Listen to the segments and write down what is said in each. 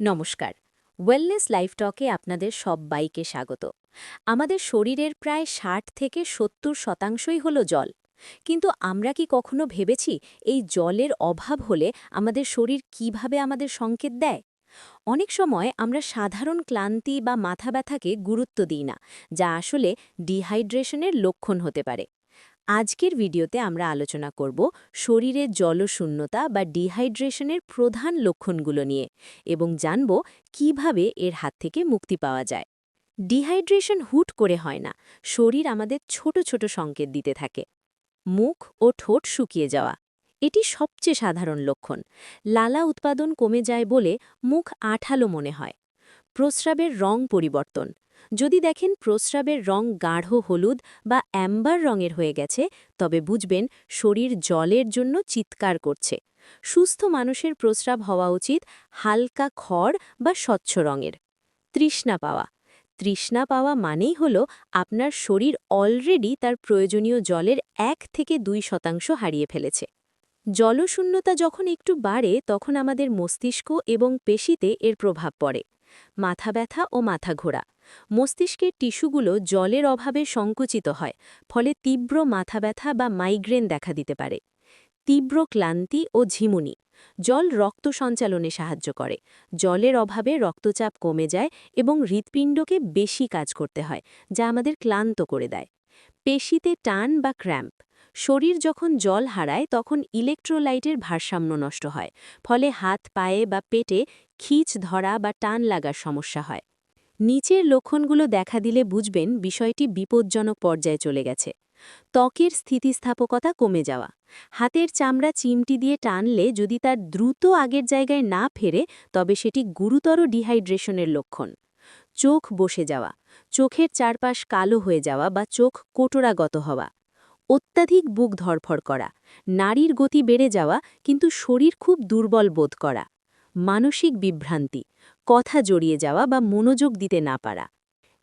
নমস্কার। Wellness life টকে আপনাদের সব বাইকে স্বাগত। আমাদের শরীরের প্রায় ষাট থেকে সত্তর শতাংশই হলো জল। কিন্তু আমরা কি কখনো ভেবেছি এই জলের অভাব হলে আমাদের শরীর কীভাবে আমাদের সংকেত দেয়? অনেক সময় আমরা সাধারণ ক্লান্তি বা মাথা ব্যথাকে গুরুত্ব দিই না, যা আসলে ডিহাইড্রেশনের লক্ষণ হতে পারে। আজকের ভিডিওতে আমরা আলোচনা করব শরীরের জলশূন্যতা বা ডিহাইড্রেশনের প্রধান লক্ষণগুলো নিয়ে এবং জানব কীভাবে এর হাত থেকে মুক্তি পাওয়া যায়। ডিহাইড্রেশন হুট করে হয় না, শরীর আমাদের ছোট ছোট সংকেত দিতে থাকে। মুখ ও ঠোঁট শুকিয়ে যাওয়া, এটি সবচেয়ে সাধারণ লক্ষণ। লালা উৎপাদন কমে যায় বলে মুখ আঠালো মনে হয়। প্রস্রাবের রং পরিবর্তন যদি দেখেন প্রস্রাবের রং গাঢ় হলুদ বা অ্যাম্বার রঙের হয়ে গেছে, তবে বুঝবেন শরীর জলের জন্য চিৎকার করছে। সুস্থ মানুষের প্রস্রাব হওয়া উচিত হালকা খড় বা স্বচ্ছ রঙের। তৃষ্ণা পাওয়া। তৃষ্ণা পাওয়া মানেই হল আপনার শরীর অলরেডি তার প্রয়োজনীয় জলের এক থেকে দুই শতাংশ হারিয়ে ফেলেছে। জলশূন্যতা যখন একটু বাড়ে, তখন আমাদের মস্তিষ্ক এবং পেশিতে এর প্রভাব পড়ে। মাথা ব্যথা ও মাথা ঘোরা। মস্তিষ্কের টিস্যুগুলো জলের অভাবে সংকুচিত হয়, ফলে তীব্র মাথা ব্যথা বা মাইগ্রেন দেখা দিতে পারে। তীব্র ক্লান্তি ও ঝিমুনি, জল রক্ত সঞ্চালনে সাহায্য করে। জলের অভাবে রক্তচাপ কমে যায় এবং হৃৎপিণ্ডকে বেশি কাজ করতে হয়, যা আমাদের ক্লান্ত করে দেয়। পেশিতে টান বা ক্র্যাম্প, শরীর যখন জল হারায় তখন ইলেকট্রোলাইটের ভারসাম্য নষ্ট হয়, ফলে হাত, পায়ে বা পেটে খিচ ধরা বা টান লাগার সমস্যা হয়। নিচের লক্ষণগুলো দেখা দিলে বুঝবেন বিষয়টি বিপজ্জনক পর্যায়ে চলে গেছে। ত্বকের স্থিতিস্থাপকতা কমে যাওয়া। হাতের চামড়া চিমটি দিয়ে টানলে যদি তার দ্রুত আগের জায়গায় না ফেরে, তবে সেটি গুরুতর ডিহাইড্রেশনের লক্ষণ। চোখ বসে যাওয়া। চোখের চারপাশ কালো হয়ে যাওয়া বা চোখ কোটরাগত হওয়া। অত্যাধিক বুক ধরফর করা। নারীর গতি বেড়ে যাওয়া, কিন্তু শরীর খুব দুর্বল বোধ করা। মানসিক বিভ্রান্তি, কথা জড়িয়ে যাওয়া বা মনোযোগ দিতে না পারা।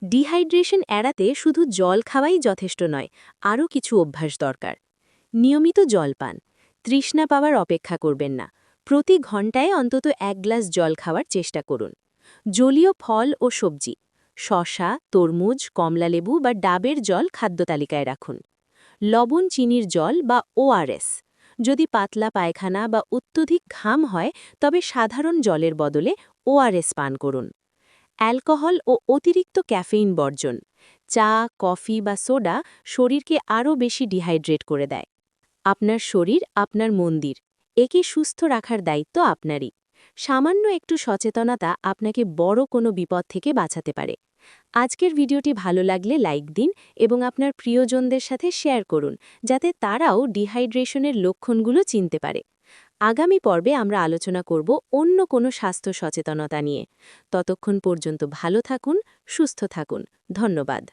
ডিহাইড্রেশন এড়াতে শুধু জল খাওয়াই যথেষ্ট নয়, আরও কিছু অভ্যাস দরকার। নিয়মিত জল পান, তৃষ্ণা পাওয়ার অপেক্ষা করবেন না, প্রতি ঘন্টায় অন্তত এক গ্লাস জল খাওয়ার চেষ্টা করুন। জলীয় ফল ও সবজি শশা তরমুজ, কমলালেবু বা ডাবের জল খাদ্য তালিকায় রাখুন। লবণ, চিনির জল বা ওআরএস যদি পাতলা পায়খানা বা অত্যধিক ঘাম হয়, তবে সাধারণ জলের বদলে ওআরএস পান করুন। অ্যালকোহল ও অতিরিক্ত ক্যাফেইন বর্জন। চা, কফি বা সোডা শরীরকে আরও বেশি ডিহাইড্রেট করে দেয়। আপনার শরীর, আপনার মন্দির, একে সুস্থ রাখার দায়িত্ব আপনারই। সামান্য একটু সচেতনতা আপনাকে বড় কোনো বিপদ থেকে বাঁচাতে পারে। আজকের ভিডিওটি ভালো লাগলে লাইক দিন এবং আপনার প্রিয়জনদের সাথে শেয়ার করুন, যাতে তারাও ডিহাইড্রেশনের লক্ষণগুলো চিনতে পারে। আগামী পর্বে আমরা আলোচনা করব অন্য কোনো স্বাস্থ্য সচেতনতা নিয়ে। ততক্ষণ পর্যন্ত ভালো থাকুন, সুস্থ থাকুন। ধন্যবাদ।